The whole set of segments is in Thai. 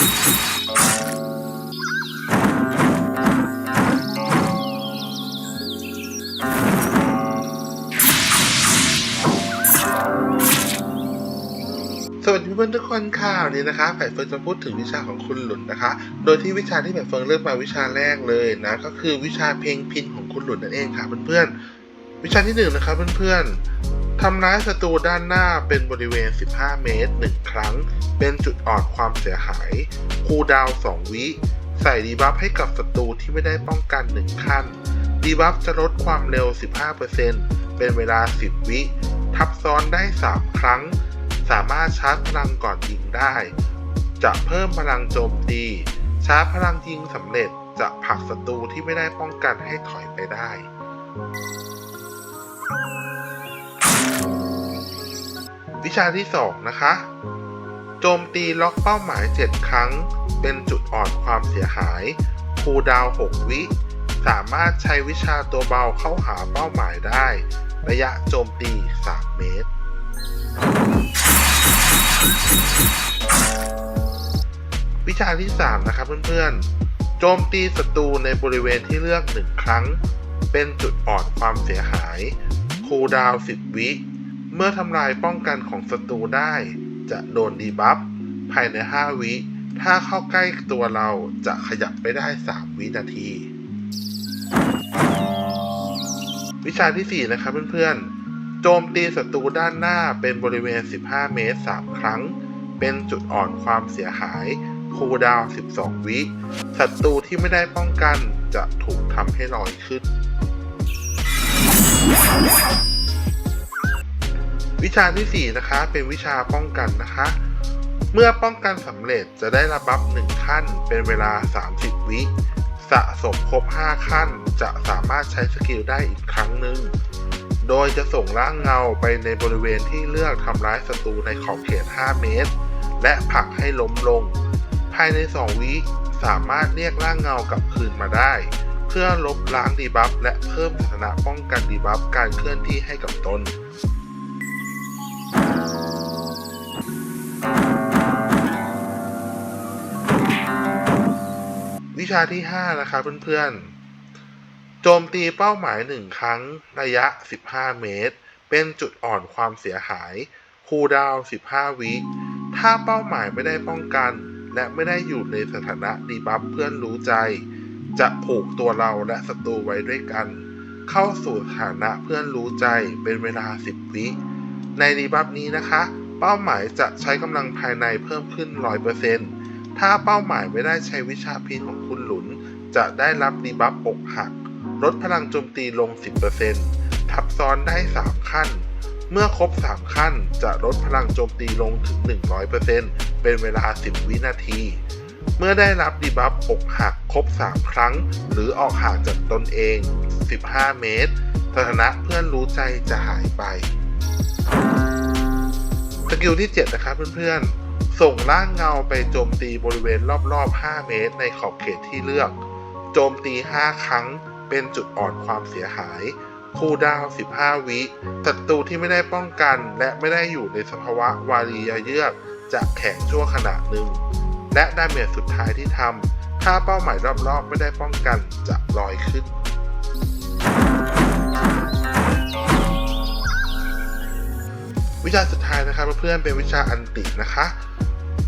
สวัสดีเพื่อนทุกคนค่ะวันนี้นะคะฝ่เฟิร์นจะพูดถึงวิชาของคุณหลุนนะคะ โดยที่วิชาที่ฝ่เฟิร์นเลือกมาวิชาแรกเลยนะก็คือวิชาเพลงพินของคุณหลุนนั่นเองค่ะเพื่อนๆวิชาที่หนึ่งนะคะเพื่อนๆ ทำร้ายศัตรูด้านหน้าเป็นบริเวณ 15 เมตร 1 ครั้ง เป็นจุดอ่อนความเสียหาย คูดาว 2 วิ ใส่ดีบัฟให้กับศัตรูที่ไม่ได้ป้องกัน 1 ขั้น ดีบัฟจะลดความเร็ว 15%เป็นเวลา 10 วิ ทับซ้อนได้ 3 ครั้ง สามารถชาร์จพลังก่อนยิงได้ จะเพิ่มพลังโจมตี ชาร์จพลังยิงสำเร็จ จะผลักศัตรูที่ไม่ได้ป้องกันให้ถอยไปได้ วิชาที่ 2 นะคะ โจมตีล็อกเป้าหมาย 7 ครั้ง เป็นจุดอ่อนความเสียหาย คูดาว 6 วิ สามารถใช้วิชาตัวเบาเข้าหาเป้าหมายได้ ระยะโจมตี 3 เมตร วิชาที่ 3 นะครับเพื่อนๆ โจมตีศัตรูในบริเวณที่เลือก 1 ครั้ง เป็นจุดอ่อนความเสียหาย คูดาว 10 วิ เมื่อทำลายป้องกันของศัตรูได้ จะโดนดีบัฟภายใน 5 วิ ถ้าเข้าใกล้ตัวเราจะขยับไปได้ 3 วินาที วิชาที่ 4 นะครับเพื่อนๆ โจมตีศัตรูด้านหน้าเป็นบริเวณ 15 เมตร 3 ครั้ง เป็นจุดอ่อนความเสียหายคูดาว 12 วิศัตรูที่ไม่ได้ป้องกันจะถูกทำให้ลอยขึ้น วิชาที่ 4 นะคะ เป็นวิชาป้องกันนะคะ เมื่อป้องกันสำเร็จจะได้รับบัฟ1ขั้น เป็นเวลา 30 วิ สะสมครบ 5 ขั้น จะสามารถใช้สกิลได้อีกครั้งหนึ่ง โดยจะส่งร่างเงาไปในบริเวณที่เลือกทำร้ายศัตรูในขอบเขต 5 เมตร และผลักให้ล้มลง ภายใน 2 วิสามารถเรียกร่างเงากลับคืนมาได้ เพื่อลบล้างดีบัฟและเพิ่มสถานะป้องกันดีบัฟการเคลื่อนที่ให้กับตน ชาที่ 5 นะคะเพื่อนๆ โจมตีเป้าหมาย 1 ครั้งระยะ 15 เมตร เป็นจุดอ่อนความเสียหาย คูลดาวน์15 วิ ถ้าเป้าหมายไม่ได้ป้องกัน และไม่ได้อยู่ในสถานะดีบัฟเพื่อนรู้ใจ จะผูกตัวเราและศัตรูไว้ด้วยกัน เข้าสู่สถานะเพื่อนรู้ใจเป็นเวลา 10 วิ ในดีบัฟนี้นะคะ เป้าหมายจะใช้กำลังภายในเพิ่มขึ้น 100% ถ้าเป้าหมายไม่ได้ใช้วิชาพินของคุณหลุน จะได้รับดีบัฟอกหัก ลดพลังโจมตีลง 10%ทับซ้อนได้ 3 ขั้น เมื่อครบ 3 ขั้นจะลดพลังโจมตีลงถึง 100%เป็นเวลา 10 วินาที เมื่อได้รับดีบัฟอกหักครบ 3 ครั้ง หรือออกห่างจากตนเอง 15 เมตรสถานะเพื่อนรู้ใจจะหายไป สกิลที่ 7 นะครับเพื่อนๆ ส่งร่างเงาไปโจมตีบริเวณรอบๆ 5 เมตรในขอบเขตที่เลือก โจมตี 5 ครั้ง เป็นจุดอ่อนความเสียหาย คูลดาว 15 วิ ศัตรูที่ไม่ได้ป้องกันและไม่ได้อยู่ในสภาวะวารียเยือก จะแข็งชั่วขณะหนึ่ง และดาเมจสุดท้ายที่ทำ ถ้าเป้าหมายรอบๆ ไม่ได้ป้องกันจะลอยขึ้นวิชาสุดท้ายนะครับเพื่อนเป็นวิชาอันตินะคะ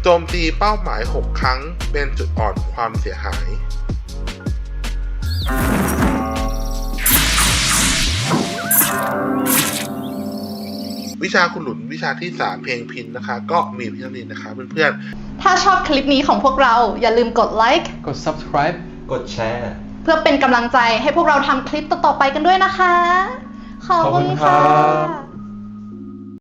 โจมตีเป้าหมาย 6 ครั้ง เป็นจุดอ่อนความเสียหาย วิชาคุณหลุนวิชาที่3เพลงพินนะคะ ก็มีเพียงเท่านี้นะคะเพื่อนๆ ถ้าชอบคลิปนี้ของพวกเรา อย่าลืมกดไลค์ กด subscribe กดแชร์ เพื่อเป็นกำลังใจให้พวกเราทำคลิปต่อๆไปกันด้วยนะคะ ขอบขอบคุคุณณครัค่ะบ